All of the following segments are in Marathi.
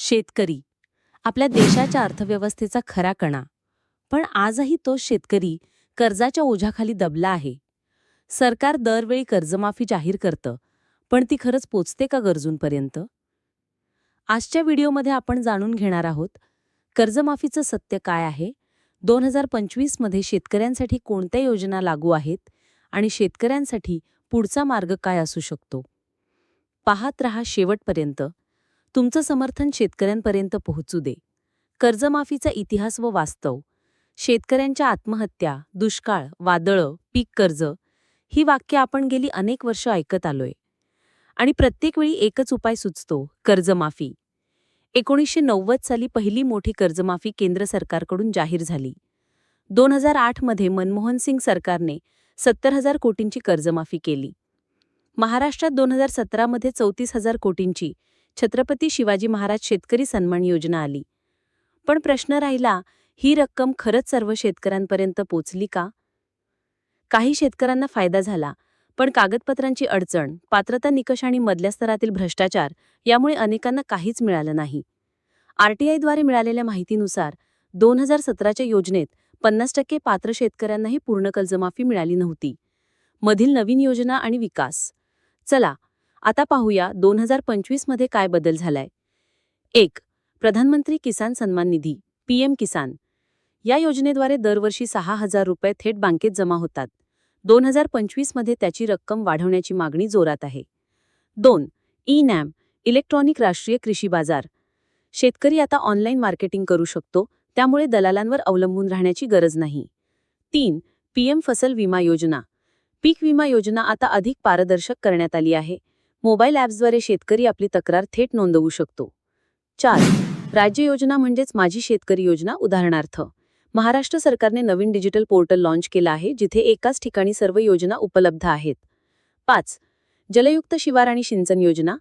शेतकरी. आपल्या देशाच्या अर्थव्यवस्थेचा खरा कणा. पण आजही तो शेतकरी कर्जाच्या ओझ्याखाली दबला आहे. सरकार दरवेळी कर्जमाफी जाहीर करतं पण ती खरंच पोचते का गरजूंपर्यंत? आजच्या व्हिडिओमध्ये आपण जाणून घेणार आहोत कर्जमाफीचं सत्य काय आहे? दोन हजार पंचवीसमध्ये शेतकऱ्यांसाठी कोणत्या योजना लागू आहेत? आणि शेतकऱ्यांसाठी पुढचा मार्ग काय असू शकतो? पाहत रहा शेवटपर्यंत. तुमचं समर्थन शेतकऱ्यांपर्यंत पोहोचू दे. कर्जमाफीचा इतिहास व वास्तव. शेतकऱ्यांच्या आत्महत्या दुष्काळ वादळं पीक कर्ज ही वाक्य आपण गेली अनेक वर्ष ऐकत आलोय. आणि प्रत्येक वेळी एकच उपाय सुचतो कर्जमाफी. एकोणीसशे नव्वद साली पहिली मोठी कर्जमाफी केंद्र सरकारकडून जाहीर झाली. दोन हजार आठमध्ये मनमोहन सिंग सरकारने सत्तर हजार कोटींची कर्जमाफी केली. महाराष्ट्रात दोन हजार सतरामध्ये चौतीस हजार कोटींची छत्रपती शिवाजी महाराज शेतकरी सन्मान योजना आली. पण प्रश्न राहिला ही रक्कम खरंच सर्व शेतकऱ्यांपर्यंत पोचली का? काही शेतकऱ्यांना फायदा झाला पण कागदपत्रांची अडचण पात्रता निकष आणि मधल्या स्तरातील भ्रष्टाचार यामुळे अनेकांना काहीच मिळालं नाही. आरटीआयद्वारे मिळालेल्या माहितीनुसार दोन हजार सतराच्या योजनेत पन्नास टक्के पात्र शेतकऱ्यांनाही पूर्ण कर्जमाफी मिळाली नव्हती. मधील नवीन योजना आणि विकास. चला आता पाहूया दोन हजार पंचवीसमध्ये काय बदल झालाय. एक प्रधानमंत्री किसान सन्मान निधी पीएम किसान. या योजनेद्वारे दरवर्षी सहा हजार रुपये थेट बँकेत जमा होतात. दोन हजार पंचवीसमध्ये त्याची रक्कम वाढवण्याची मागणी जोरात आहे. दोन ई नॅम इलेक्ट्रॉनिक राष्ट्रीय कृषी बाजार. शेतकरी आता ऑनलाईन मार्केटिंग करू शकतो त्यामुळे दलालांवर अवलंबून राहण्याची गरज नाही. तीन पीएम फसल विमा योजना. पीक विमा योजना आता अधिक पारदर्शक करण्यात आली आहे. मोबाईल ॲप्सद्वारे शेतकरी आपली तक्रार थेट नोंदवू शकतो. चार राज्य योजना म्हणजेच माझी शेतकरी योजना उदाहरणार्थ. महाराष्ट्र सरकारने नवीन डिजिटल पोर्टल लॉन्च केलं आहे जिथे एकाच ठिकाणी सर्व योजना उपलब्ध आहेत. पाच जलयुक्त शिवार आणि सिंचन योजना.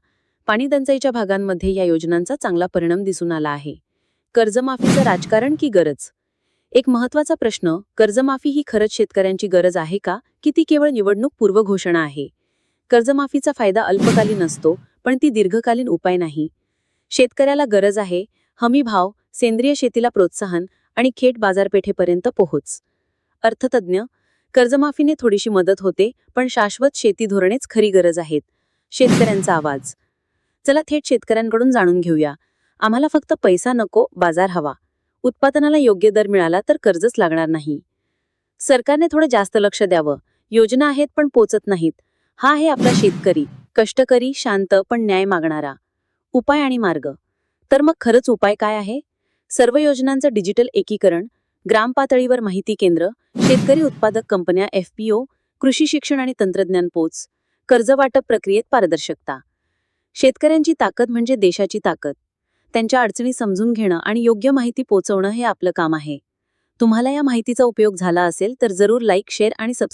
पाणीदंचाईच्या भागांमध्ये या योजनांचा चांगला परिणाम दिसून आला आहे. कर्जमाफीचं राजकारण की गरज? एक महत्त्वाचा प्रश्न कर्जमाफी ही खरंच शेतकऱ्यांची गरज आहे का की ती केवळ निवडणूक पूर्व घोषणा आहे? कर्जमाफीचा फायदा अल्पकालीन असतो पण ती दीर्घकालीन उपाय नाही. शेतकऱ्याला गरज आहे हमी भाव सेंद्रिय शेतीला प्रोत्साहन आणि थेट बाजारपेठेपर्यंत पोहोच. अर्थतज्ञ कर्जमाफीने थोडीशी मदत होते पण शाश्वत शेती धोरणेच खरी गरज आहेत. शेतकऱ्यांचा आवाज. चला थेट शेतकऱ्यांकडून जाणून घेऊया. आम्हाला फक्त पैसा नको बाजार हवा. उत्पादनाला योग्य दर मिळाला तर कर्जच लागणार नाही. सरकारने थोडं जास्त लक्ष द्यावं. योजना आहेत पण पोचत नाहीत. हा आहे आपला शेतकरी. कष्टकरी शांत पण न्याय मागणारा. उपाय आणि मार्ग. तर मग खरंच उपाय काय आहे? सर्व योजनांचं डिजिटल एकीकरण ग्राम पातळीवर माहिती केंद्र शेतकरी उत्पादक कंपन्या एफपीओ कृषी शिक्षण आणि तंत्रज्ञान पोच कर्ज वाटप प्रक्रियेत पारदर्शकता. शेतकऱ्यांची ताकद म्हणजे देशाची ताकद. त्यांच्या अडचणी समजून घेणं आणि योग्य माहिती पोचवणं हे आपलं काम आहे. तुम्हाला या माहितीचा उपयोग झाला असेल तर जरूर लाईक शेअर आणि सबस्क्राईब